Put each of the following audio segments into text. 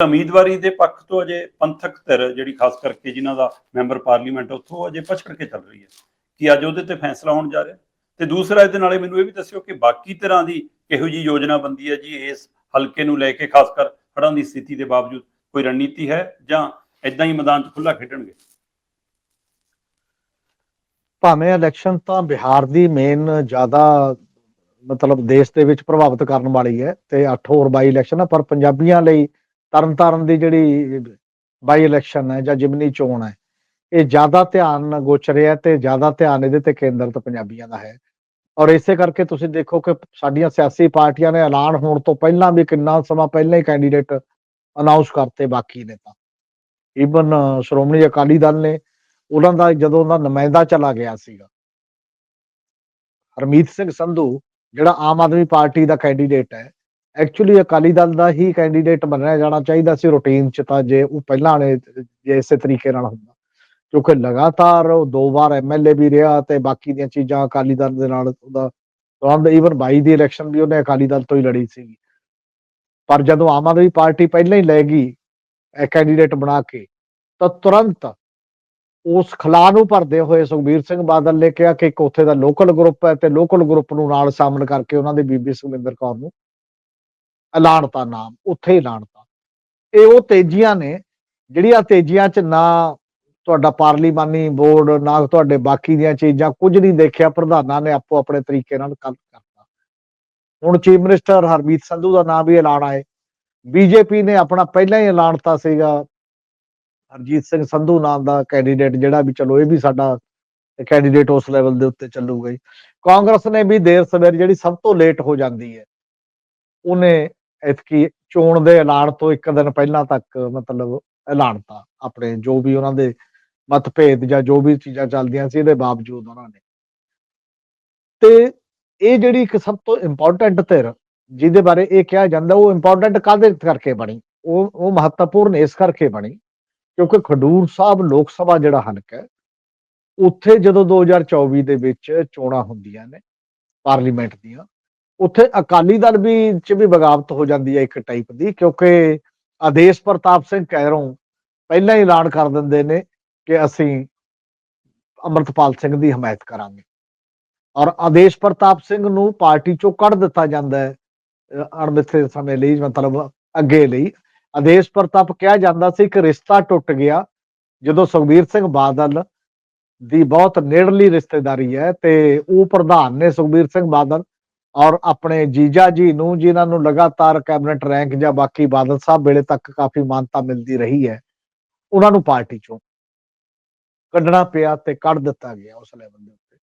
ਉਮੀਦਵਾਰੀ ਦੇ ਪੱਖ ਤੋਂ ਅਜੇ ਪੰਥਕ ਧਿਰ ਜਿਹੜੀ ਖਾਸ ਕਰਕੇ ਜਿਨ੍ਹਾਂ ਦਾ ਮੈਂਬਰ ਪਾਰਲੀਮੈਂਟ ਉੱਥੋਂ ਅਜੇ ਪਛੜ ਕੇ ਚੱਲ ਰਹੀ ਹੈ ਕਿ ਅੱਜ ਉਹਦੇ ਤੇ ਫੈਸਲਾ ਹੋਣ ਜਾ ਰਿਹਾ ਤੇ ਦੂਸਰਾ ਇਹਦੇ ਨਾਲੇ ਮੈਨੂੰ ਇਹ ਵੀ ਦੱਸਿਓ ਕਿ ਬਾਕੀ ਤਰ੍ਹਾਂ ਦੀ ਕਿਹੋ ਜੀ ਯੋਜਨਾ ਬੰਦੀ ਹੈ ਜੀ, ਇਸ ਹਲਕੇ ਨੂੰ ਲੈ ਕੇ ਖਾਸ ਕਰ ਹੜ੍ਹਾਂ ਦੀ ਸਥਿਤੀ ਦੇ ਬਾਵਜੂਦ ਕੋਈ ਰਣਨੀਤੀ ਹੈ ਜਾਂ ਇਦਾਂ ਹੀ ਮੈਦਾਨ 'ਚ ਖੁੱਲਾ ਖੇਡਣਗੇ? ਭਾਵੇਂ ਇਲੈਕਸ਼ਨ ਤਾਂ ਬਿਹਾਰ ਦੀ ਮੇਨ ਜ਼ਿਆਦਾ ਮਤਲਬ ਦੇਸ਼ ਦੇ ਵਿੱਚ ਪ੍ਰਭਾਵਿਤ ਕਰਨ ਵਾਲੀ ਹੈ ਤੇ 8 ਹੋਰ ਬਾਈ ਇਲੈਕਸ਼ਨ ਹੈ ਪਰ ਪੰਜਾਬੀਆਂ ਲਈ ਤਰਨਤਾਰਨ ਦੀ ਜਿਹੜੀ ਬਾਈ ਇਲੈਕਸ਼ਨ ਹੈ ਜਾਂ ਜਿਮਨੀ ਚੋਣ ਹੈ, ਇਹ ਜ਼ਿਆਦਾ ਧਿਆਨ ਗੋਚਰਿਆ ਤੇ ਜ਼ਿਆਦਾ ਧਿਆਨ ਇਹਦੇ ਤੇ ਕੇਂਦਰਿਤ ਪੰਜਾਬੀਆਂ ਦਾ ਹੈ। ਔਰ ਇਸੇ ਕਰਕੇ ਤੁਸੀਂ ਦੇਖੋ ਕਿ ਸਾਡੀਆਂ ਸਿਆਸੀ ਪਾਰਟੀਆਂ ਨੇ ਐਲਾਨ ਹੋਣ ਤੋਂ ਪਹਿਲਾਂ ਵੀ ਕਿੰਨਾ ਸਮਾਂ ਪਹਿਲਾਂ ਹੀ ਕੈਂਡੀਡੇਟ ਅਨਾਉਂਸ ਕਰਤੇ ਬਾਕੀ ਨੇ ਤਾਂ। ਈਵਨ ਸ਼੍ਰੋਮਣੀ ਅਕਾਲੀ ਦਲ ਨੇ ਉਹਨਾਂ ਦਾ ਜਦੋਂ ਉਹਦਾ ਨੁਮਾਇੰਦਾ ਚਲਾ ਗਿਆ ਸੀਗਾ, ਹਰਮੀਤ ਸਿੰਘ ਸੰਧੂ, ਜਿਹੜਾ ਆਮ ਆਦਮੀ ਪਾਰਟੀ ਦਾ ਕੈਂਡੀਡੇਟ ਹੈ ਐਕਚੁਅਲੀ ਅਕਾਲੀ ਦਲ ਦਾ ਹੀ ਕੈਂਡੀਡੇਟ ਬਣਿਆ ਜਾਣਾ ਚਾਹੀਦਾ ਸੀ ਰੂਟੀਨ ਚ ਤਾਂ ਜੇ ਉਹ ਪਹਿਲਾਂ ਨੇ ਜੇ ਇਸੇ ਤਰੀਕੇ ਨਾਲ ਹੁੰਦਾ। ਕਿਉਂਕਿ ਲਗਾਤਾਰ ਉਹ ਦੋ ਵਾਰ ਐਮਐਲਏ ਵੀ ਰਿਹਾ ਤੇ ਬਾਕੀ ਦੀਆਂ ਚੀਜ਼ਾਂ ਅਕਾਲੀ ਦਲ ਦੇ ਨਾਲ ਉਹਦਾ ਸੰਬੰਧ ਈਵਨ 22 ਦੀ ਇਲੈਕਸ਼ਨ ਵੀ ਉਹਨੇ ਅਕਾਲੀ ਦਲ ਤੋਂ ਹੀ ਲੜੀ ਸੀ ਪਰ ਜਦੋਂ ਆਮ ਆਦਮੀ ਪਾਰਟੀ ਪਹਿਲਾਂ ਹੀ ਲੈ ਗਈ ਕੈਂਡੀਡੇਟ ਬਣਾ ਕੇ, ਤਾਂ ਤੁਰੰਤ ਉਸ ਖਲਾ ਨੂੰ ਭਰਦੇ ਹੋਏ ਸੁਖਬੀਰ ਸਿੰਘ ਬਾਦਲ ਨੇ ਕਿਹਾ ਕਿ ਇੱਕ ਉੱਥੇ ਦਾ ਲੋਕਲ ਗਰੁੱਪ ਹੈ ਤੇ ਲੋਕਲ ਗਰੁੱਪ ਨੂੰ ਨਾਲ ਸ਼ਾਮਲ ਕਰਕੇ ਉਹਨਾਂ ਦੇ ਬੀਬੀ ਸੁਖਵਿੰਦਰ ਕੌਰ ਨੂੰ ਐਲਾਨਤਾ ਨਾਮ, ਉੱਥੇ ਹੀ ਐਲਾਨਤਾ ਇਹ ਉਹ ਤੇਜ਼ੀਆਂ ਨੇ, ਜਿਹੜੀਆਂ ਤੇਜ਼ੀਆਂ 'ਚ ਨਾ ਤੁਹਾਡਾ ਪਾਰਲੀਮਾਨੀ ਬੋਰਡ, ਨਾ ਤੁਹਾਡੇ ਬਾਕੀ ਦੀਆਂ ਚੀਜ਼ਾਂ ਕੁਝ ਨਹੀਂ ਦੇਖਿਆ, ਪ੍ਰਧਾਨਾਂ ਨੇ ਆਪੋ ਆਪਣੇ ਤਰੀਕੇ ਨਾਲ ਕੰਮ ਕਰਤਾ। ਹੁਣ ਚੀਫ ਮਿਨਿਸਟਰ ਹਰਮੀਤ ਸੰਧੂ ਦਾ ਨਾਮ ਵੀ ਐਲਾਨ ਆਏ। ਬੀਜੇਪੀ ਨੇ ਆਪਣਾ ਪਹਿਲਾਂ ਹੀ ਐਲਾਨਤਾ ਸੀਗਾ। ਹਰਜੀਤ ਸਿੰਘ ਸੰਧੂ ਨਾਮ ਦਾ ਕੈਂਡੀਡੇਟ ਜਿਹੜਾ ਵੀ ਚਲੋ, ਇਹ ਵੀ ਸਾਡਾ ਕੈਂਡੀਡੇਟ ਉਸ ਲੈਵਲ ਦੇ ਉੱਤੇ ਚੱਲੂਗਾ ਹੀ। ਕਾਂਗਰਸ ਨੇ ਵੀ ਦੇਰ ਸਵੇਰ ਜਿਹੜੀ ਸਭ ਤੋਂ ਲੇਟ ਹੋ ਜਾਂਦੀ ਹੈ, ਉਹਨੇ ਇਤਕੀ ਚੋਣ ਦੇ ਐਲਾਨ ਤੋਂ ਇੱਕ ਦਿਨ ਪਹਿਲਾਂ ਤੱਕ ਮਤਲਬ ਐਲਾਨਤਾ ਆਪਣੇ ਜੋ ਵੀ ਉਹਨਾਂ ਦੇ ਮਤਭੇਦ ਜਾਂ ਜੋ ਵੀ ਚੀਜ਼ਾਂ ਚੱਲਦੀਆਂ ਸੀ ਇਹਦੇ ਬਾਵਜੂਦ ਉਹਨਾਂ ਨੇ। ਤੇ ਇਹ ਜਿਹੜੀ ਇੱਕ ਸਭ ਤੋਂ ਇੰਪੋਰਟੈਂਟ ਧਿਰ ਜਿਹਦੇ ਬਾਰੇ ਇਹ ਕਿਹਾ ਜਾਂਦਾ ਉਹ ਇੰਪੋਰਟੈਂਟ ਕਾਹਦੇ ਕਰਕੇ ਬਣੀ? ਉਹ ਉਹ ਮਹੱਤਵਪੂਰਨ ਇਸ ਕਰਕੇ ਬਣੀ ਕਿਉਂਕਿ ਖਡੂਰ ਸਾਹਿਬ ਲੋਕ ਸਭਾ ਜਿਹੜਾ ਹਲਕਾ ਹੈ, ਉੱਥੇ ਜਦੋਂ 2024 ਦੇ ਵਿੱਚ ਚੋਣਾਂ ਹੁੰਦੀਆਂ ਨੇ, ਪਾਰਲੀਮੈਂਟ ਦੀਆਂ ਉੱਥੇ ਅਕਾਲੀ ਦਲ ਵੀ ਚ ਵੀ ਬਗਾਵਤ ਹੋ ਜਾਂਦੀ ਹੈ ਇੱਕ ਟਾਈਪ ਦੀ, ਕਿਉਂਕਿ ਆਦੇਸ਼ ਪ੍ਰਤਾਪ ਸਿੰਘ ਕੈਰੋਂ ਪਹਿਲਾਂ ਹੀ ਐਲਾਨ ਕਰ ਦਿੰਦੇ ਨੇ ਕਿ ਅਸੀਂ ਅਮਰਤਪਾਲ ਸਿੰਘ ਦੀ ਹਮਾਇਤ ਕਰਾਂਗੇ। ਔਰ ਆਦੇਸ਼ ਪ੍ਰਤਾਪ ਸਿੰਘ ਨੂੰ ਪਾਰਟੀ ਚੋਂ ਕੱਢ ਦਿੱਤਾ ਜਾਂਦਾ ਹੈ ਅਣਮਿੱਥੇ ਸਮੇਂ ਲਈ, ਮਤਲਬ ਅੱਗੇ ਲਈ। ਆਦੇਸ਼ ਪ੍ਰਤਾਪ ਕਿਹਾ ਜਾਂਦਾ ਸੀ ਕਿ ਰਿਸ਼ਤਾ ਟੁੱਟ ਗਿਆ, ਜਦੋਂ ਸੁਖਬੀਰ ਸਿੰਘ ਬਾਦਲ ਦੀ ਬਹੁਤ ਨੇੜਲੀ ਰਿਸ਼ਤੇਦਾਰੀ ਹੈ ਤੇ ਉਹ ਪ੍ਰਧਾਨ ਨੇ ਸੁਖਬੀਰ ਸਿੰਘ ਬਾਦਲ ਔਰ ਆਪਣੇ ਜੀਜਾ ਜੀ ਨੂੰ, ਜਿਨ੍ਹਾਂ ਨੂੰ ਲਗਾਤਾਰ ਕੈਬਨਿਟ ਰੈਂਕ ਜਾਂ ਬਾਕੀ ਬਾਦਲ ਸਾਹਿਬ ਵੇਲੇ ਤੱਕ ਕਾਫੀ ਮਾਨਤਾ ਮਿਲਦੀ ਰਹੀ ਹੈ, ਉਹਨਾਂ ਨੂੰ ਪਾਰਟੀ ਚੋਂ ਕੱਢਣਾ ਪਿਆ ਤੇ ਕੱਢ ਦਿੱਤਾ ਗਿਆ ਉਸ ਲੈਵਲ ਦੇ ਉੱਤੇ।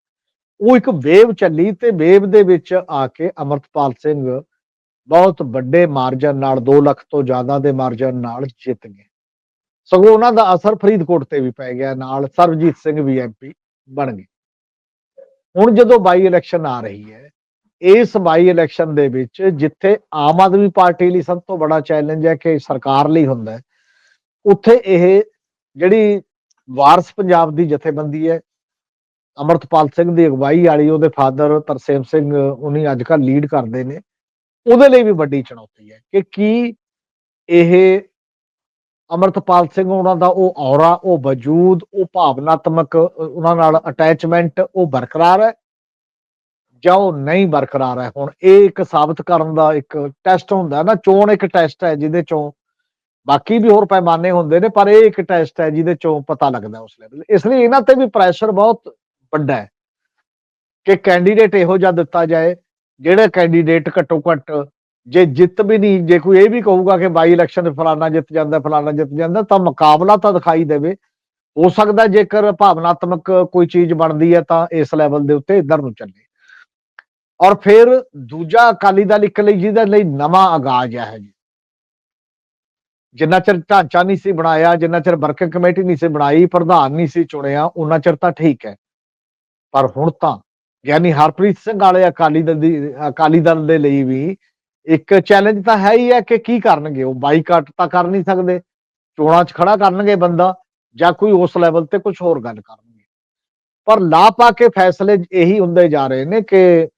ਉਹ ਇੱਕ ਵੇਵ ਚੱਲੀ ਤੇ ਵੇਵ ਦੇ ਵਿੱਚ ਆ ਕੇ ਅਮਰਤਪਾਲ ਸਿੰਘ ਬਹੁਤ ਵੱਡੇ ਮਾਰਜਨ ਨਾਲ 2 ਲੱਖ ਤੋਂ ਜ਼ਿਆਦਾ ਦੇ ਮਾਰਜਨ ਨਾਲ ਜਿੱਤ ਗਏ। ਸਗੋਂ ਉਹਨਾਂ ਦਾ ਅਸਰ ਫਰੀਦਕੋਟ ਤੇ ਵੀ ਪੈ ਗਿਆ, ਨਾਲ ਸਰਬਜੀਤ ਸਿੰਘ ਵੀ ਐਮਪੀ ਬਣ ਗਏ। ਹੁਣ ਜਦੋਂ ਬਾਈ ਇਲੈਕਸ਼ਨ ਆ ਰਹੀ ਹੈ ਇਸ ਬਾਈ ਇਲੈਕਸ਼ਨ ਦੇ ਵਿੱਚ ਜਿੱਥੇ ਆਮ ਆਦਮੀ ਪਾਰਟੀ ਲਈ ਸਭ ਤੋਂ ਵੱਡਾ ਚੈਲੰਜ ਹੈ ਕਿ ਸਰਕਾਰ ਲਈ ਹੁੰਦਾ ਉੱਥੇ ਇਹ ਜਿਹੜੀ ਵਾਰਸ ਪੰਜਾਬ ਦੀ ਜਥੇਬੰਦੀ ਹੈ, ਅਮਰਤਪਾਲ ਸਿੰਘ ਦੀ ਅਗਵਾਈ ਵਾਲੀ, ਉਹਦੇ ਫਾਦਰ ਤਰਸੇਮ ਸਿੰਘ, ਉਹਨੀ ਅੱਜ ਕੱਲ ਲੀਡ ਕਰਦੇ ਨੇ, ਉਹਦੇ ਲਈ ਵੀ ਵੱਡੀ ਚੁਣੌਤੀ ਹੈ ਕਿ ਕੀ ਇਹ ਅਮਰਤਪਾਲ ਸਿੰਘ ਉਹਨਾਂ ਦਾ ਉਹ ਔਰਾ ਉਹ ਵਜੂਦ, ਉਹ ਭਾਵਨਾਤਮਕ, ਉਹਨਾਂ ਨਾਲ ਅਟੈਚਮੈਂਟ ਉਹ ਬਰਕਰਾਰ ਹੈ ਜਾਂ ਉਹ ਨਹੀਂ ਬਰਕਰਾਰ ਹੈ। ਹੁਣ ਇਹ ਇੱਕ ਸਾਬਤ ਕਰਨ ਦਾ ਇੱਕ ਟੈਸਟ ਹੁੰਦਾ ਨਾ, ਚੋਣ ਇੱਕ ਟੈਸਟ ਹੈ ਜਿਹਦੇ ਚੋਂ ਬਾਕੀ ਵੀ ਹੋਰ ਪੈਮਾਨੇ ਹੁੰਦੇ ਨੇ, ਪਰ ਇਹ ਇੱਕ ਟੈਸਟ ਹੈ ਜਿਹਦੇ ਚੋਂ ਪਤਾ ਲੱਗਦਾ ਉਸ ਲੈਵਲ ਇਸ ਲਈ ਇਹਨਾਂ ਤੇ ਵੀ ਪ੍ਰੈਸ਼ਰ ਬਹੁਤ ਵੱਡਾ ਹੈ ਕਿ ਕੈਂਡੀਡੇਟ ਇਹੋ ਜਿਹਾ ਦਿੱਤਾ ਜਾਏ, ਜਿਹੜਾ ਕੈਂਡੀਡੇਟ ਘੱਟੋ ਘੱਟ ਜੇ ਜਿੱਤ ਵੀ ਨਹੀਂ, ਜੇ ਕੋਈ ਇਹ ਵੀ ਕਹੂਗਾ ਕਿ ਬਾਈ ਇਲੈਕਸ਼ਨ ਫਲਾਣਾ ਜਿੱਤ ਜਾਂਦਾ ਫਲਾਣਾ ਜਿੱਤ ਜਾਂਦਾ, ਤਾਂ ਮੁਕਾਬਲਾ ਤਾਂ ਦਿਖਾਈ ਦੇਵੇ। ਹੋ ਸਕਦਾ ਜੇਕਰ ਭਾਵਨਾਤਮਕ ਕੋਈ ਚੀਜ਼ ਬਣਦੀ ਹੈ ਤਾਂ ਇਸ ਲੈਵਲ ਦੇ ਉੱਤੇ ਇਧਰ ਨੂੰ ਚੱਲੇ। ਔਰ ਫਿਰ ਦੂਜਾ ਅਕਾਲੀ ਦਲ ਇੱਕ ਲਈ ਜਿਹਦੇ ਲਈ ਨਵਾਂ ਆਗਾਜ਼ ਹੈ ਜੀ। ਜਿੰਨਾ ਚਿਰ ਢਾਂਚਾ ਨਹੀਂ ਸੀ ਬਣਾਇਆ, ਜਿੰਨਾ ਚਿਰ ਵਰਕਿੰਗ ਕਮੇਟੀ ਨਹੀਂ ਸੀ ਬਣਾਈ, ਪ੍ਰਧਾਨ ਨਹੀਂ ਸੀ ਚੁਣਿਆ ਉਹਨਾਂ ਚਿਰ ਤਾਂ ਠੀਕ ਹੈ। ਪਰ ਹੁਣ ਤਾਂ, ਯਾਨੀ ਹਰਪ੍ਰੀਤ ਸਿੰਘ ਵਾਲੇ ਅਕਾਲੀ ਦਲ ਦੀ, ਅਕਾਲੀ ਦਲ ਦੇ ਲਈ ਵੀ ਇੱਕ ਚੈਲੰਜ ਤਾਂ ਹੈ ਹੀ ਹੈ ਕਿ ਕੀ ਕਰਨਗੇ, ਉਹ ਬਾਈਕਾਟ ਤਾਂ ਕਰ ਨਹੀਂ ਸਕਦੇ, ਚੋਣਾਂ 'ਚ ਖੜਾ ਕਰਨਗੇ ਬੰਦਾ, ਜਾਂ ਕੋਈ ਉਸ ਲੈਵਲ ਤੇ ਕੁਝ ਹੋਰ ਗੱਲ ਕਰਨਗੇ। ਪਰ ਲਾ ਪਾ ਕੇ ਫੈਸਲੇ ਇਹੀ ਹੁੰਦੇ ਜਾ ਰਹੇ ਨੇ ਕਿ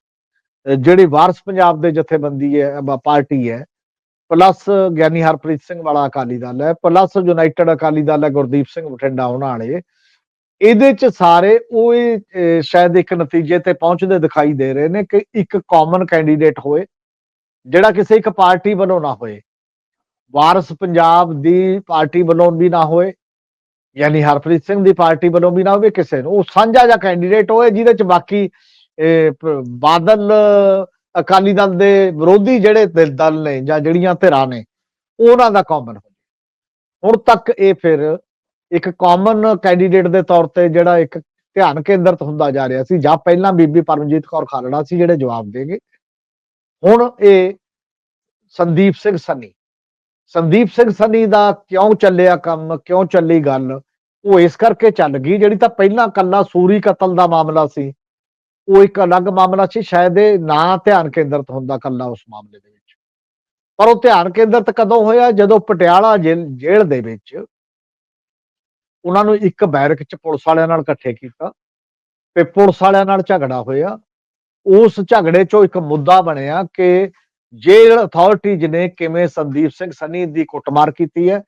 ਜਿਹੜੀ ਵਾਰਸ ਪੰਜਾਬ ਦੇ ਜਥੇਬੰਦੀ ਹੈ ਪਾਰਟੀ ਹੈ ਪਲੱਸ ਗਿਆਨੀ ਹਰਪ੍ਰੀਤ ਸਿੰਘ ਵਾਲਾ ਅਕਾਲੀ ਦਲ ਹੈ ਪਲੱਸ ਯੂਨਾਈਟਿਡ ਅਕਾਲੀ ਦਲ ਹੈ ਗੁਰਦੀਪ ਸਿੰਘ ਬਠਿੰਡਾ ਉਹਨਾਂ ਵਾਲੇ। ਇਹਦੇ ਚ ਸਾਰੇ ਉਹ ਇਹ, ਸ਼ਾਇਦ ਇੱਕ ਨਤੀਜੇ ਤੇ ਪਹੁੰਚਦੇ ਦਿਖਾਈ ਦੇ ਰਹੇ ਨੇ ਕਿ ਇੱਕ ਕਾਮਨ ਕੈਂਡੀਡੇਟ ਹੋਏ ਜਿਹੜਾ ਕਿਸੇ ਇੱਕ ਪਾਰਟੀ ਵੱਲੋਂ ਨਾ ਹੋਏ। ਵਾਰਸ ਪੰਜਾਬ ਦੀ ਪਾਰਟੀ ਵੱਲੋਂ ਵੀ ਨਾ ਹੋਏ ਯਾਨੀ ਹਰਪ੍ਰੀਤ ਸਿੰਘ ਦੀ ਪਾਰਟੀ ਵੱਲੋਂ ਵੀ ਨਾ ਹੋਵੇ ਕਿਸੇ ਨੂੰ। ਉਹ ਸਾਂਝਾ ਜਿਹਾ ਕੈਂਡੀਡੇਟ ਹੋਏ ਜਿਹਦੇ ਚ ਬਾਕੀ ਇਹ, ਬਾਦਲ ਅਕਾਲੀ ਦਲ ਦੇ ਵਿਰੋਧੀ ਜਿਹੜੇ ਦ- ਦਲ ਨੇ ਜਾਂ ਜਿਹੜੀਆਂ ਧਿਰਾਂ ਨੇ ਉਹਨਾਂ ਦਾ ਕਾਮਨ ਹੋ ਹੁਣ ਤੱਕ ਇਹ ਫਿਰ ਇੱਕ ਕਾਮਨ ਕੈਂਡੀਡੇਟ ਦੇ ਤੌਰ ਤੇ ਜਿਹੜਾ ਇੱਕ ਧਿਆਨ ਕੇਂਦਰਿਤ ਹੁੰਦਾ ਜਾ ਰਿਹਾ ਸੀ ਜਾਂ ਪਹਿਲਾਂ ਬੀਬੀ ਪਰਮਜੀਤ ਕੌਰ ਖਾਲੜਾ ਸੀ ਜਿਹੜੇ ਜਵਾਬ ਦੇਗੇ ਹੁਣ ਇਹ ਸੰਦੀਪ ਸਿੰਘ ਸੰਨੀ। ਸੰਦੀਪ ਸਿੰਘ ਸੰਨੀ ਦਾ ਕਿਉਂ ਚੱਲਿਆ ਕੰਮ ਕਿਉਂ ਚੱਲੀ ਗੱਲ? ਉਹ ਇਸ ਕਰਕੇ ਚੱਲ ਗਈ ਜਿਹੜੀ ਤਾਂ ਪਹਿਲਾਂ ਕੱਲਾ ਸੂਰੀ ਕਤਲ ਦਾ ਮਾਮਲਾ ਸੀ ਉਹ ਇੱਕ ਅਲੱਗ ਮਾਮਲਾ ਸੀ, ਸ਼ਾਇਦ ਇਹ ਨਾ ਧਿਆਨ ਕੇਂਦਰਿਤ ਹੁੰਦਾ ਕੱਲਾ ਉਸ ਮਾਮਲੇ ਦੇ ਵਿੱਚ। ਪਰ ਉਹ ਧਿਆਨ ਕੇਂਦਰਿਤ ਕਦੋਂ ਹੋਇਆ? ਜਦੋਂ ਪਟਿਆਲਾ ਜੇਲ੍ਹ ਜੇਲ੍ਹ ਦੇ ਵਿੱਚ ਉਹਨਾਂ ਨੂੰ ਇੱਕ ਬੈਰਕ ਚ ਪੁਲਿਸ ਵਾਲਿਆਂ ਨਾਲ ਇਕੱਠੇ ਕੀਤਾ ਤੇ ਪੁਲਿਸ ਵਾਲਿਆਂ ਨਾਲ ਝਗੜਾ ਹੋਇਆ। ਉਸ ਝਗੜੇ ਚੋਂ ਇੱਕ ਮੁੱਦਾ ਬਣਿਆ ਕਿ ਜੇਲ੍ਹ ਅਥਾਰਟੀਜ਼ ਨੇ ਕਿਵੇਂ ਸੰਦੀਪ ਸਿੰਘ ਸੰਨੀ ਦੀ ਕੁੱਟਮਾਰ ਕੀਤੀ ਹੈ,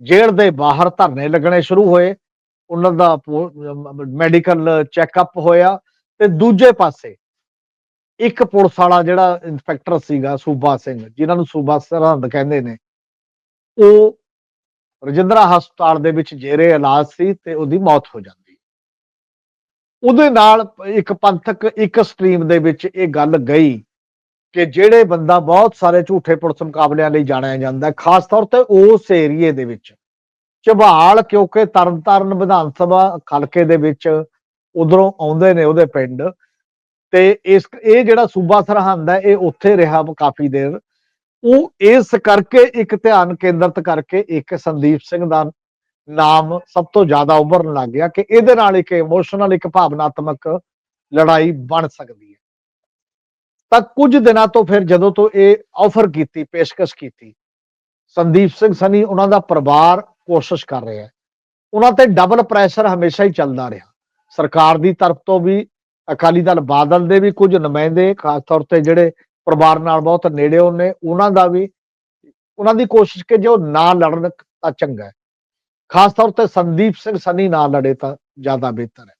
ਜੇਲ੍ਹ ਦੇ ਬਾਹਰ ਧਰਨੇ ਲੱਗਣੇ ਸ਼ੁਰੂ ਹੋਏ, ਉਹਨਾਂ ਦਾ ਮੈਡੀਕਲ ਚੈੱਕਅਪ ਹੋਇਆ ਤੇ ਦੂਜੇ ਪਾਸੇ ਇੱਕ ਪੁਲਿਸ ਵਾਲਾ ਜਿਹੜਾ ਇੰਸਪੈਕਟਰ ਸੀਗਾ, ਸੂਬਾ ਸਿੰਘ, ਜਿਨ੍ਹਾਂ ਨੂੰ ਸੂਬਾ ਸਰਹੰਦ ਕਹਿੰਦੇ ਨੇ, ਉਹ ਰਜਿੰਦਰਾ ਹਸਪਤਾਲ ਦੇ ਵਿੱਚ ਜੇਰੇ ਇਲਾਜ ਸੀ ਤੇ ਉਹਦੀ ਮੌਤ ਹੋ ਜਾਂਦੀ। ਉਹਦੇ ਨਾਲ ਇੱਕ ਪੰਥਕ, ਇੱਕ ਸਟਰੀਮ ਦੇ ਵਿੱਚ ਇਹ ਗੱਲ ਗਈ ਕਿ ਜਿਹੜੇ ਬੰਦਾ ਬਹੁਤ ਸਾਰੇ ਝੂਠੇ ਪੁਲਿਸ ਮੁਕਾਬਲਿਆਂ ਲਈ ਜਾਣਿਆ ਜਾਂਦਾ, ਖਾਸ ਤੌਰ ਤੇ ਉਸ ਏਰੀਏ ਦੇ ਵਿੱਚ। ਝਬਾਲ ਕਿਉਂਕਿ ਤਰਨਤਾਰਨ ਵਿਧਾਨ ਸਭਾ ਖਲਕੇ ਦੇ ਵਿੱਚ ਉਧਰੋਂ ਆਉਂਦੇ ਨੇ ਉਹਦੇ ਪਿੰਡ ਤੇ ਇਸ, ਇਹ ਜਿਹੜਾ ਸੂਬਾ ਸਰਹੰਦ ਹੈ, ਇਹ ਉੱਥੇ ਰਿਹਾ ਕਾਫੀ ਦੇਰ। ਉਹ ਇਸ ਕਰਕੇ ਇੱਕ ਧਿਆਨ ਕੇਂਦਰਿਤ ਕਰਕੇ ਇੱਕ ਸੰਦੀਪ ਸਿੰਘ ਦਾ ਨਾਮ ਸਭ ਤੋਂ ਜ਼ਿਆਦਾ ਉੱਭਰਨ ਲੱਗ ਗਿਆ ਕਿ ਇਹਦੇ ਨਾਲ ਇੱਕ ਇਮੋਸ਼ਨਲ ਇੱਕ ਭਾਵਨਾਤਮਕ ਲੜਾਈ ਬਣ ਸਕਦੀ ਹੈ। ਤਾਂ ਕੁਝ ਦਿਨਾਂ ਤੋਂ ਫਿਰ ਜਦੋਂ ਤੋਂ ਇਹ ਆਫਰ ਕੀਤੀ, ਪੇਸ਼ਕਸ਼ ਕੀਤੀ, ਸੰਦੀਪ ਸਿੰਘ ਸਨੀ ਉਹਨਾਂ ਦਾ ਪਰਿਵਾਰ ਕੋਸ਼ਿਸ਼ ਕਰ ਰਿਹਾ ਹੈ। ਉਹਨਾਂ ਤੇ ਡਬਲ ਪ੍ਰੈਸ਼ਰ ਹਮੇਸ਼ਾ ਹੀ ਚੱਲਦਾ ਰਿਹਾ। ਸਰਕਾਰ ਦੀ ਤਰਫ ਤੋਂ ਵੀ, ਅਕਾਲੀ ਦਲ ਬਾਦਲ ਦੇ ਵੀ ਕੁਝ ਨੁਮਾਇੰਦੇ, ਖਾਸ ਤੌਰ ਤੇ ਜਿਹੜੇ ਪਰਿਵਾਰ ਨਾਲ ਬਹੁਤ ਨੇੜੇ ਨੇ ਉਹਨਾਂ ਦਾ ਵੀ, ਉਹਨਾਂ ਦੀ ਕੋਸ਼ਿਸ਼ ਕਿ ਜੋ ਨਾ ਲੜਨ ਤਾਂ ਚੰਗਾ ਖਾਸ ਤੌਰ ਤੇ ਸੰਦੀਪ ਸਿੰਘ ਸਨੀ ਨਾ ਲੜੇ ਤਾਂ ਜ਼ਿਆਦਾ ਬਿਹਤਰ ਹੈ।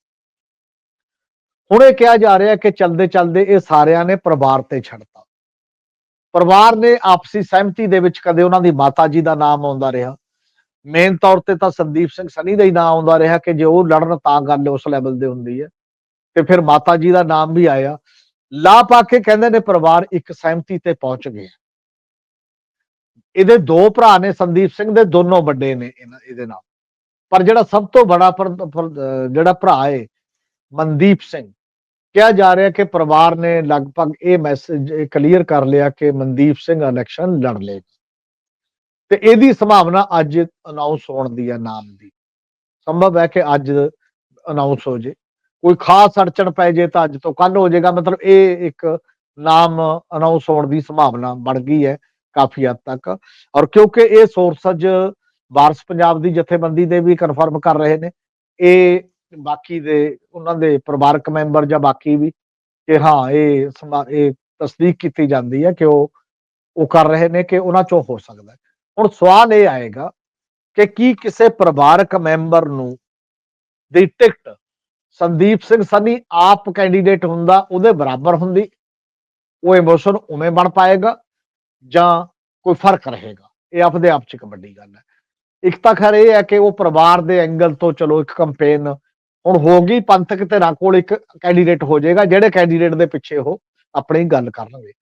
ਹੁਣ ਇਹ ਕਿਹਾ ਜਾ ਰਿਹਾ ਕਿ ਚਲਦੇ ਚਲਦੇ ਇਹ ਸਾਰਿਆਂ ਨੇ ਪਰਿਵਾਰ ਤੇ ਛੱਡਤਾ। ਪਰਿਵਾਰ ਨੇ ਆਪਸੀ ਸਹਿਮਤੀ ਦੇ ਵਿੱਚ ਕਦੇ ਉਹਨਾਂ ਦੀ ਮਾਤਾ ਜੀ ਦਾ ਨਾਮ ਆਉਂਦਾ ਰਿਹਾ। ਮੇਨ ਤੌਰ ਤੇ ਤਾਂ ਸੰਦੀਪ ਸਿੰਘ ਸਨੀ ਦਾ ਹੀ ਨਾਮ ਆਉਂਦਾ ਰਿਹਾ ਕਿ ਜੇ ਉਹ ਲੜਨ ਤਾਂ ਗੱਲ ਉਸ ਲੈਵਲ ਦੇ ਹੁੰਦੀ ਹੈ। ਤੇ ਫਿਰ ਮਾਤਾ ਜੀ ਦਾ ਨਾਮ ਵੀ ਆਇਆ। ਲਾ ਪਾ ਕੇ ਕਹਿੰਦੇ ਨੇ ਪਰਿਵਾਰ ਇੱਕ ਸਹਿਮਤੀ ਤੇ ਪਹੁੰਚ ਗਿਆ। ਇਹਦੇ ਦੋ ਭਰਾ ਨੇ, ਸੰਦੀਪ ਸਿੰਘ ਦੇ ਦੋਨੋਂ ਵੱਡੇ ਨੇ ਇਹਨਾਂ- ਇਹਦੇ ਨਾਲ। ਪਰ ਜਿਹੜਾ ਸਭ ਤੋਂ ਬੜਾ ਜਿਹੜਾ ਭਰਾ ਹੈ ਮਨਦੀਪ ਸਿੰਘ, ਕਿਹਾ ਜਾ ਰਿਹਾ ਕਿ ਪਰਿਵਾਰ ਨੇ ਲਗਭਗ ਇਹ ਮੈਸੇਜ ਕਲੀਅਰ ਕਰ ਲਿਆ ਕਿ ਮਨਦੀਪ ਸਿੰਘ ਇਲੈਕਸ਼ਨ ਲੜ ਲੇਗਾ ਤੇ ਇਹਦੀ ਸੰਭਾਵਨਾ ਅੱਜ ਅਨਾਉਂਸ ਹੋਣ ਦੀ ਹੈ ਨਾਮ ਦੀ। ਸੰਭਵ ਹੈ ਕਿ ਅੱਜ ਅਨਾਉਂਸ ਹੋ ਜੇ। ਕੋਈ ਖਾਸ ਅੜਚਣ ਪੈ ਜੇ ਤਾਂ ਅੱਜ ਤੋਂ ਕੱਲ ਹੋ ਜਾਏਗਾ। ਮਤਲਬ ਇਹ ਇੱਕ ਨਾਮ ਅਨਾਉਂਸ ਹੋਣ ਦੀ ਸੰਭਾਵਨਾ ਬਣ ਗਈ ਹੈ ਕਾਫੀ ਹੱਦ ਤੱਕ। ਔਰ ਕਿਉਂਕਿ ਇਹ ਸੋਰਸ ਅੱਜ ਵਾਰਸ ਪੰਜਾਬ ਦੀ ਜਥੇਬੰਦੀ ਦੇ ਵੀ ਕਨਫਰਮ ਕਰ ਰਹੇ ਨੇ। ਇਹ ਬਾਕੀ ਦੇ ਉਹਨਾਂ ਦੇ ਪਰਿਵਾਰਕ ਮੈਂਬਰ ਜਾਂ ਬਾਕੀ ਵੀ ਕਿ ਹਾਂ, ਇਹ ਸੰਭਾ- ਇਹ ਤਸਦੀਕ ਕੀਤੀ ਜਾਂਦੀ ਹੈ ਕਿ ਉਹ ਉਹ ਕਰ ਰਹੇ ਨੇ ਕਿ ਉਹਨਾਂ ਚੋਂ ਹੋ ਸਕਦਾ ਹੁਣ ਸਵਾਲ ਇਹ ਆਏਗਾ ਕਿ ਕੀ ਕਿਸੇ ਪਰਿਵਾਰਕ ਮੈਂਬਰ ਨੂੰ ਦੀ ਟਿਕਟ ਸੰਦੀਪ ਸਿੰਘ ਸਨੀ ਆਪ ਕੈਂਡੀਡੇਟ ਹੁੰਦਾ, ਉਹਦੇ ਬਰਾਬਰ ਹੁੰਦੀ, ਉਹ ਇਮੋਸ਼ਨ ਉਵੇਂ ਬਣ ਪਾਏਗਾ ਜਾਂ ਕੋਈ ਫ਼ਰਕ ਰਹੇਗਾ? ਇਹ ਆਪਦੇ ਆਪ ਚ ਇੱਕ ਵੱਡੀ ਗੱਲ ਹੈ। ਇੱਕ ਤਾਂ ਖੈਰ ਇਹ ਹੈ ਕਿ ਉਹ ਪਰਿਵਾਰ ਦੇ ਐਂਗਲ ਤੋਂ ਚਲੋ ਇੱਕ ਕੰਪੇਨ ਹੁਣ ਹੋ ਗਈ, ਪੰਥਕ ਧਿਰਾਂ ਕੋਲ ਇੱਕ ਕੈਂਡੀਡੇਟ ਹੋ ਜਾਏਗਾ, ਜਿਹੜੇ ਕੈਂਡੀਡੇਟ ਦੇ ਪਿੱਛੇ ਉਹ ਆਪਣੀ ਗੱਲ ਕਰਨਗੇ।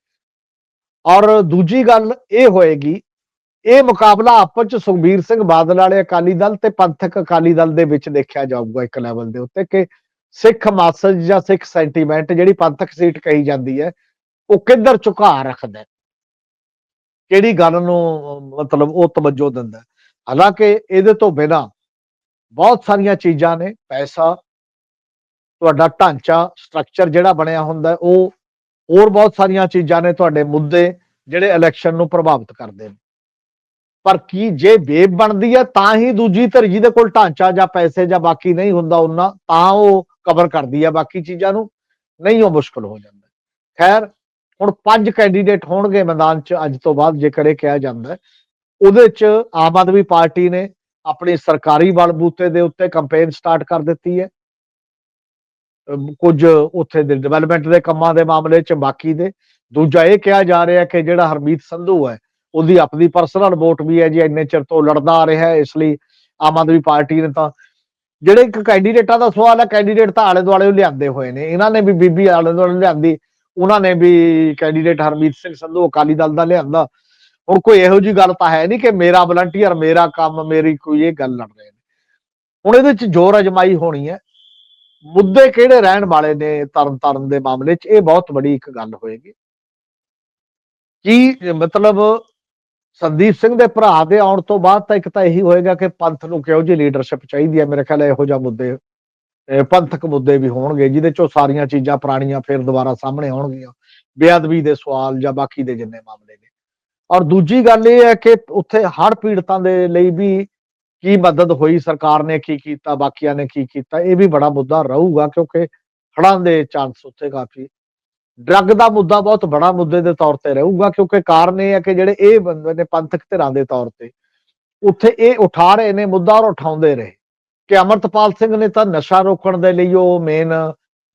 ਔਰ ਦੂਜੀ ਗੱਲ ਇਹ ਹੋਏਗੀ ਇਹ ਮੁਕਾਬਲਾ ਆਪਸ ਚ ਸੁਖਬੀਰ ਸਿੰਘ ਬਾਦਲ ਵਾਲੇ ਅਕਾਲੀ ਦਲ ਤੇ ਪੰਥਕ ਅਕਾਲੀ ਦਲ ਦੇ ਵਿੱਚ ਦੇਖਿਆ ਜਾਊਗਾ ਇੱਕ ਲੈਵਲ ਦੇ ਉੱਤੇ ਕਿ ਸਿੱਖ ਮਾਸਜ ਜਾਂ ਸਿੱਖ ਸੈਂਟੀਮੈਂਟ ਜਿਹੜੀ ਪੰਥਕ ਸੀਟ ਕਹੀ ਜਾਂਦੀ ਹੈ, ਉਹ ਕਿੱਧਰ ਝੁਕਾ ਰੱਖਦਾ ਕਿਹੜੀ ਗੱਲ ਨੂੰ, ਮਤਲਬ ਉਹ ਤਵੱਜੋ ਦਿੰਦਾ ਹਾਲਾਂਕਿ ਇਹਦੇ ਤੋਂ ਬਿਨਾ ਬਹੁਤ ਸਾਰੀਆਂ ਚੀਜ਼ਾਂ ਨੇ, ਪੈਸਾ, ਤੁਹਾਡਾ ਢਾਂਚਾ ਸਟਰਕਚਰ ਜਿਹੜਾ ਬਣਿਆ ਹੁੰਦਾ ਉਹ ਹੋਰ ਬਹੁਤ ਸਾਰੀਆਂ ਚੀਜ਼ਾਂ ਨੇ, ਤੁਹਾਡੇ ਮੁੱਦੇ ਜਿਹੜੇ ਇਲੈਕਸ਼ਨ ਨੂੰ ਪ੍ਰਭਾਵਿਤ ਕਰਦੇ ਨੇ। ਪਰ ਕੀ ਜੇ ਵੇਵ ਬਣਦੀ ਹੈ, ਤਾਂ ਹੀ ਦੂਜੀ ਧਿਰ ਜਿਹਦੇ ਕੋਲ ਢਾਂਚਾ ਜਾਂ ਪੈਸੇ ਜਾਂ ਬਾਕੀ ਨਹੀਂ ਹੁੰਦਾ ਉਹਨਾਂ, ਤਾਂ ਉਹ ਕਵਰ ਕਰਦੀ ਹੈ ਬਾਕੀ ਚੀਜ਼ਾਂ ਨੂੰ, ਨਹੀਂ ਉਹ ਮੁਸ਼ਕਲ ਹੋ ਜਾਂਦਾ। ਖੈਰ, ਹੁਣ ਪੰਜ ਕੈਂਡੀਡੇਟ ਹੋਣਗੇ ਮੈਦਾਨ 'ਚ ਅੱਜ ਤੋਂ ਬਾਅਦ, ਜੇਕਰ ਇਹ ਕਿਹਾ ਜਾਂਦਾ ਉਹਦੇ 'ਚ ਆਮ ਆਦਮੀ ਪਾਰਟੀ ਨੇ ਆਪਣੀ ਸਰਕਾਰੀ ਬਲਬੂਤੇ ਦੇ ਉੱਤੇ ਕੈਂਪੇਨ ਸਟਾਰਟ ਕਰ ਦਿੱਤੀ ਹੈ। ਅਮ ਕੁਝ ਉੱਥੇ ਦੇ ਡਿਵੈਲਪਮੈਂਟ ਦੇ ਕੰਮਾਂ ਦੇ ਮਾਮਲੇ 'ਚ ਬਾਕੀ ਦੇ। ਦੂਜਾ ਇਹ ਕਿਹਾ ਜਾ ਰਿਹਾ ਕਿ ਜਿਹੜਾ ਹਰਮੀਤ ਸੰਧੂ ਹੈ ਉਹਦੀ ਆਪਣੀ ਪਰਸਨਲ ਵੋਟ ਵੀ ਹੈ ਜੀ, ਇੰਨੇ ਚਿਰ ਤੋਂ ਲੜਦਾ ਆ ਰਿਹਾ ਹੈ, ਇਸ ਲਈ ਆਮ ਆਦਮੀ ਪਾਰਟੀ ਨੇ ਤਾਂ ਜਿਹੜੇ ਇੱਕ ਕੈਂਡੀਡੇਟਾਂ ਦਾ ਸਵਾਲ ਹੈ ਕੈਂਡੀਡੇਟ ਤਾਂ ਆਲੇ ਦੁਆਲੇ ਲਿਆਂਦੇ ਹੋਏ ਨੇ। ਇਹਨਾਂ ਨੇ ਵੀ ਬੀਬੀ ਆਲੇ ਦੁਆਲੇ ਲਿਆਂਦੀ, ਉਹਨਾਂ ਨੇ ਵੀ ਕੈਂਡੀਡੇਟ ਹਰਮੀਤ ਸਿੰਘ ਸੰਧੂ, ਅਕਾਲੀ ਦਲ ਦਾ ਲਿਆਂਦਾ। ਹੁਣ ਕੋਈ ਇਹੋ ਜੀ ਗੱਲ ਤਾਂ ਹੈ ਨਹੀਂ ਕਿ ਮੇਰਾ ਵਲੰਟੀਅਰ ਮੇਰਾ ਕੰਮ, ਮੇਰੀ ਕੋਈ ਇਹ ਗੱਲ ਲੜ ਰਹੇ ਨੇ। ਹੁਣ ਇਹਦੇ ਚ ਜ਼ੋਰ ਅਜਮਾਈ ਹੋਣੀ ਹੈ, ਮੁੱਦੇ ਕਿਹੜੇ ਰਹਿਣ ਵਾਲੇ ਨੇ ਤਰਨ ਤਾਰਨ ਦੇ ਮਾਮਲੇ 'ਚ, ਇਹ ਬਹੁਤ ਵੱਡੀ ਇੱਕ ਗੱਲ ਹੋਏਗੀ। ਕੀ ਮਤਲਬ ਸੰਦੀਪ ਸਿੰਘ ਦੇ ਭਰਾ ਦੇ ਆਉਣ ਤੋਂ ਬਾਅਦ ਤਾਂ ਇੱਕ ਤਾਂ ਇਹੀ ਹੋਏਗਾ ਕਿ ਪੰਥ ਨੂੰ ਕਿਹੋ ਜਿਹੀ ਲੀਡਰਸ਼ਿਪ ਚਾਹੀਦੀ ਹੈ ਮੇਰੇ ਖਿਆਲ ਇਹੋ ਜਿਹਾ ਮੁੱਦੇ ਪੰਥਕ ਮੁੱਦੇ ਵੀ ਹੋਣਗੇ, ਜਿਹਦੇ ਚੋਂ ਸਾਰੀਆਂ ਚੀਜ਼ਾਂ ਪੁਰਾਣੀਆਂ ਫਿਰ ਦੁਬਾਰਾ ਸਾਹਮਣੇ ਆਉਣਗੀਆਂ, ਬੇਅਦਬੀ ਦੇ ਸਵਾਲ ਜਾਂ ਬਾਕੀ ਦੇ ਜਿੰਨੇ ਮਾਮਲੇ ਨੇ। ਔਰ ਦੂਜੀ ਗੱਲ ਇਹ ਹੈ ਕਿ ਉੱਥੇ ਹੜ੍ਹ ਪੀੜਤਾਂ ਦੇ ਲਈ ਵੀ ਕੀ ਮਦਦ ਹੋਈ, ਸਰਕਾਰ ਨੇ ਕੀ ਕੀਤਾ, ਬਾਕੀਆਂ ਨੇ ਕੀ ਕੀਤਾ, ਇਹ ਵੀ ਬੜਾ ਮੁੱਦਾ ਰਹੂਗਾ ਕਿਉਂਕਿ ਹੜ੍ਹਾਂ ਦੇ ਚਾਂਸ ਉੱਥੇ ਕਾਫੀ ਡਰੱਗ ਦਾ ਮੁੱਦਾ ਬਹੁਤ ਬੜਾ ਮੁੱਦੇ ਦੇ ਤੌਰ ਤੇ ਰਹੂਗਾ, ਕਿਉਂਕਿ ਕਾਰਨ ਇਹ ਹੈ ਕਿ ਜਿਹੜੇ ਇਹ ਬੰਦੇ ਨੇ ਪੰਥਕ ਧਿਰਾਂ ਦੇ ਤੌਰ ਤੇ, ਉੱਥੇ ਇਹ ਉਠਾ ਰਹੇ ਨੇ, ਮੁੱਦਾ ਔਰ ਉਠਾਉਂਦੇ ਰਹੇ। ਕਿ ਅਮਰਤਪਾਲ ਸਿੰਘ ਨੇ ਤਾਂ ਨਸ਼ਾ ਰੋਕਣ ਦੇ ਲਈ ਉਹ ਮੇਨ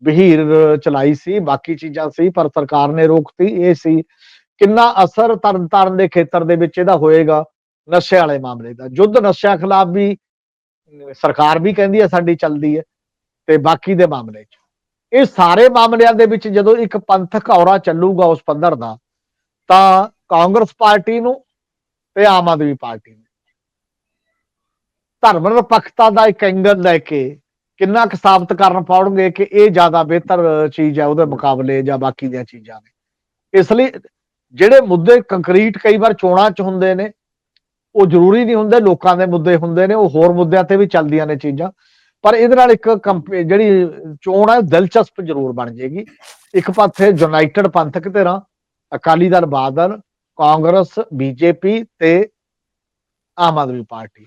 ਬਹੀਰ ਚਲਾਈ ਸੀ, ਬਾਕੀ ਚੀਜ਼ਾਂ ਸੀ, ਪਰ ਸਰਕਾਰ ਨੇ ਰੋਕਤੀ। ਇਹ ਸੀ ਕਿੰਨਾ ਅਸਰ ਤਰਨਤਾਰਨ ਦੇ ਖੇਤਰ ਦੇ ਵਿੱਚ ਇਹਦਾ ਹੋਏਗਾ, ਨਸ਼ੇ ਵਾਲੇ ਮਾਮਲੇ ਦਾ। ਯੁੱਧ ਨਸ਼ਿਆਂ ਖਿਲਾਫ ਵੀ, ਸਰਕਾਰ ਵੀ ਕਹਿੰਦੀ ਹੈ, ਸਾਡੀ ਚੱਲਦੀ ਹੈ, ਤੇ ਬਾਕੀ ਦੇ ਮਾਮਲੇ 'ਚ। ਇਹ ਸਾਰੇ ਮਾਮਲਿਆਂ ਦੇ ਵਿੱਚ ਜਦੋਂ ਇੱਕ ਪੰਥਕ ਔਰਾ ਚੱਲੂਗਾ ਉਸ ਪੱਧਰ ਦਾ, ਤਾਂ ਕਾਂਗਰਸ ਪਾਰਟੀ ਨੂੰ ਤੇ ਆਮ ਆਦਮੀ ਪਾਰਟੀ ਨੂੰ। ਧਰਮ ਨਿਰਪੱਖਤਾ ਦਾ ਇੱਕ ਐਂਗਲ ਲੈ ਕੇ ਕਿੰਨਾ ਕੁ ਸਾਬਤ ਕਰਨ ਪਾਉਣਗੇ ਕਿ ਇਹ ਜ਼ਿਆਦਾ ਬਿਹਤਰ ਚੀਜ਼ ਹੈ ਉਹਦੇ ਮੁਕਾਬਲੇ ਜਾਂ ਬਾਕੀ ਦੀਆਂ ਚੀਜ਼ਾਂ ਨੇ। ਇਸ ਲਈ ਜਿਹੜੇ ਮੁੱਦੇ ਕੰਕਰੀਟ ਕਈ ਵਾਰ ਚੋਣਾਂ 'ਚ ਹੁੰਦੇ ਨੇ, ਉਹ ਜ਼ਰੂਰੀ ਨਹੀਂ ਹੁੰਦੇ, ਲੋਕਾਂ ਦੇ ਮੁੱਦੇ ਹੁੰਦੇ ਨੇ, ਉਹ ਹੋਰ ਮੁੱਦਿਆਂ ਤੇ ਵੀ ਚੱਲਦੀਆਂ ਨੇ ਚੀਜ਼ਾਂ। ਪਰ ਇਹਦੇ ਨਾਲ ਇੱਕ ਕੰਪ- ਜਿਹੜੀ ਚੋਣ ਹੈ ਦਿਲਚਸਪ ਜ਼ਰੂਰ ਬਣ ਜਾਏਗੀ ਇੱਕ ਪਾਸੇ ਯੂਨਾਈਟਿਡ ਪੰਥਕ ਧਿਰਾਂ ਅਕਾਲੀ ਦਲ ਬਾਦਲ, ਕਾਂਗਰਸ, ਬੀਜੇਪੀ ਤੇ ਆਮ ਆਦਮੀ ਪਾਰਟੀ।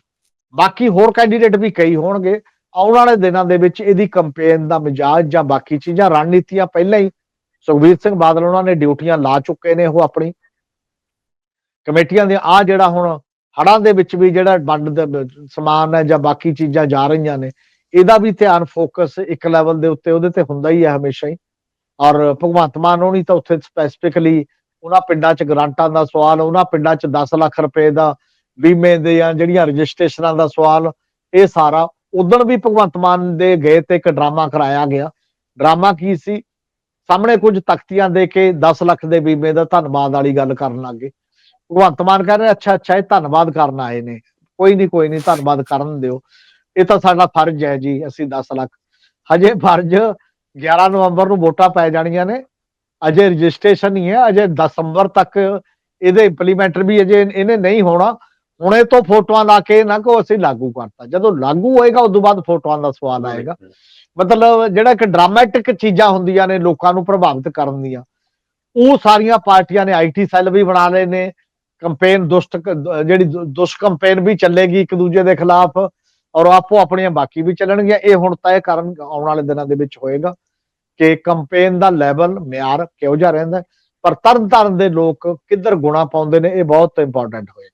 ਬਾਕੀ ਹੋਰ ਕੈਂਡੀਡੇਟ ਵੀ ਕਈ ਹੋਣਗੇ। ਆਉਣ ਵਾਲੇ ਦਿਨਾਂ ਦੇ ਵਿੱਚ ਇਹਦੀ ਕੰਪੇਨ ਦਾ ਮਿਜਾਜ ਜਾਂ ਬਾਕੀ ਚੀਜ਼ਾਂ, ਰਣਨੀਤੀਆਂ ਪਹਿਲਾਂ ਹੀ ਸੁਖਬੀਰ ਸਿੰਘ ਬਾਦਲ ਉਹਨਾਂ ਨੇ ਡਿਊਟੀਆਂ ਲਾ ਚੁੱਕੇ ਨੇ ਉਹ ਆਪਣੀ। ਕਮੇਟੀਆਂ ਦੇ ਆ ਜਿਹੜਾ ਹੁਣ ਹੜਾਂ ਦੇ ਵਿੱਚ ਵੀ ਜਿਹੜਾ ਵੰਡ ਸਮਾਨ ਹੈ ਜਾਂ ਬਾਕੀ ਚੀਜ਼ਾਂ ਜਾ ਰਹੀਆਂ ਨੇ ਇਹਦਾ ਵੀ ਧਿਆਨ ਫੋਕਸ ਇੱਕ ਲੈਵਲ ਦੇ ਉੱਤੇ, ਉਹਦੇ ਤੇ ਹੁੰਦਾ ਹੀ ਹੈ ਹਮੇਸ਼ਾ ਹੀ। ਔਰ ਭਗਵੰਤ ਮਾਨ ਹੋਣੀ ਤਾਂ ਉੱਥੇ ਸਪੈਸੀਫਿਕਲੀ ਉਹਨਾਂ ਪਿੰਡਾਂ 'ਚ ਗ੍ਰਾਂਟਾਂ ਦਾ ਸਵਾਲ, ਉਹਨਾਂ ਪਿੰਡਾਂ 'ਚ 10 ਲੱਖ ਰੁਪਏ ਦਾ ਬੀਮੇ ਦੇ ਜਾਂ ਜਿਹੜੀਆਂ ਰਜਿਸਟ੍ਰੇਸ਼ਨਾਂ ਦਾ ਸਵਾਲ, ਇਹ ਸਾਰਾ ਉਦੋਂ ਵੀ ਭਗਵੰਤ ਮਾਨ ਦੇ ਗਏ ਤੇ ਇੱਕ ਡਰਾਮਾ ਕਰਾਇਆ ਗਿਆ। ਡਰਾਮਾ ਕੀ ਸੀ? ਸਾਹਮਣੇ ਕੁਝ ਤਖਤੀਆਂ ਦੇ ਕੇ 10 ਲੱਖ ਦੇ ਬੀਮੇ ਦਾ ਧੰਨਵਾਦ ਵਾਲੀ ਗੱਲ ਕਰਨ ਲੱਗੇ ਭਗਵੰਤ ਮਾਨ ਕਹਿੰਦੇ ਅੱਛਾ ਅੱਛਾ, ਇਹ ਧੰਨਵਾਦ ਕਰਨ ਆਏ ਨੇ। ਕੋਈ ਨਹੀਂ ਕੋਈ ਨਹੀਂ ਧੰਨਵਾਦ ਕਰਨ ਦਿਓ। ਇਹ ਤਾਂ ਸਾਡਾ ਫਰਜ਼ ਹੈ ਜੀ, ਅਸੀਂ 10 ਲੱਖ। ਹਜੇ ਫਰਜ਼ 11 ਨਵੰਬਰ ਨੂੰ ਵੋਟਾਂ ਪੈ ਜਾਣੀਆਂ ਨੇ। ਅਜੇ ਰਜਿਸਟ੍ਰੇਸ਼ਨ ਹੀ ਹੈ, ਅਜੇ ਦਸੰਬਰ ਤੱਕ ਇਹਦੇ ਇੰਪਲੀਮੈਂਟਰ ਵੀ ਅਜੇ ਇਹਨੇ ਨਹੀਂ ਹੋਣਾ। ਹੁਣੇ ਤੋਂ ਫੋਟੋਆਂ ਲਾ ਕੇ ਨਾ ਕੋ ਅਸੀਂ ਲਾਗੂ ਕਰਤਾ। ਜਦੋਂ ਲਾਗੂ ਹੋਏਗਾ, ਉਦੋਂ ਬਾਅਦ ਫੋਟੋਆਂ ਦਾ ਸਵਾਲ ਆਏਗਾ। ਮਤਲਬ ਜਿਹੜਾ ਇੱਕ ਡਰਾਮੈਟਿਕ ਚੀਜ਼ਾਂ ਹੁੰਦੀਆਂ ਨੇ, ਲੋਕਾਂ ਨੂੰ ਪ੍ਰਭਾਵਿਤ ਕਰਨ ਦੀਆਂ। ਉਹ ਸਾਰੀਆਂ ਪਾਰਟੀਆਂ ਨੇ ਆਈਟੀ ਸੈੱਲ ਵੀ ਬਣਾ ਲਏ ਨੇ। ਕੰਪੇਨ ਦੁਸ਼ਟ ਜਿਹੜੀ ਦੁ- ਦੁਸ਼ ਕੰਪੇਨ ਵੀ ਚੱਲੇਗੀ ਇੱਕ ਦੂਜੇ ਦੇ ਖਿਲਾਫ। ਔਰ ਆਪੋ ਆਪਣੀਆਂ ਬਾਕੀ ਵੀ ਚੱਲਣਗੀਆਂ। ਇਹ ਹੁਣ ਤੈਅ ਕਰਨ ਆਉਣ ਵਾਲੇ ਦਿਨਾਂ ਦੇ ਵਿੱਚ ਹੋਏਗਾ ਕਿ ਕੰਪੇਨ ਦਾ ਲੈਵਲ ਮਿਆਰ ਕਿਹੋ ਜਿਹਾ ਰਹਿੰਦਾ ਪਰ ਤਰਨ ਤਾਰਨ ਦੇ ਲੋਕ ਕਿੱਧਰ ਗੁਣਾ ਪਾਉਂਦੇ ਨੇ, ਇਹ ਬਹੁਤ ਇੰਪੋਰਟੈਂਟ ਹੋਏਗਾ।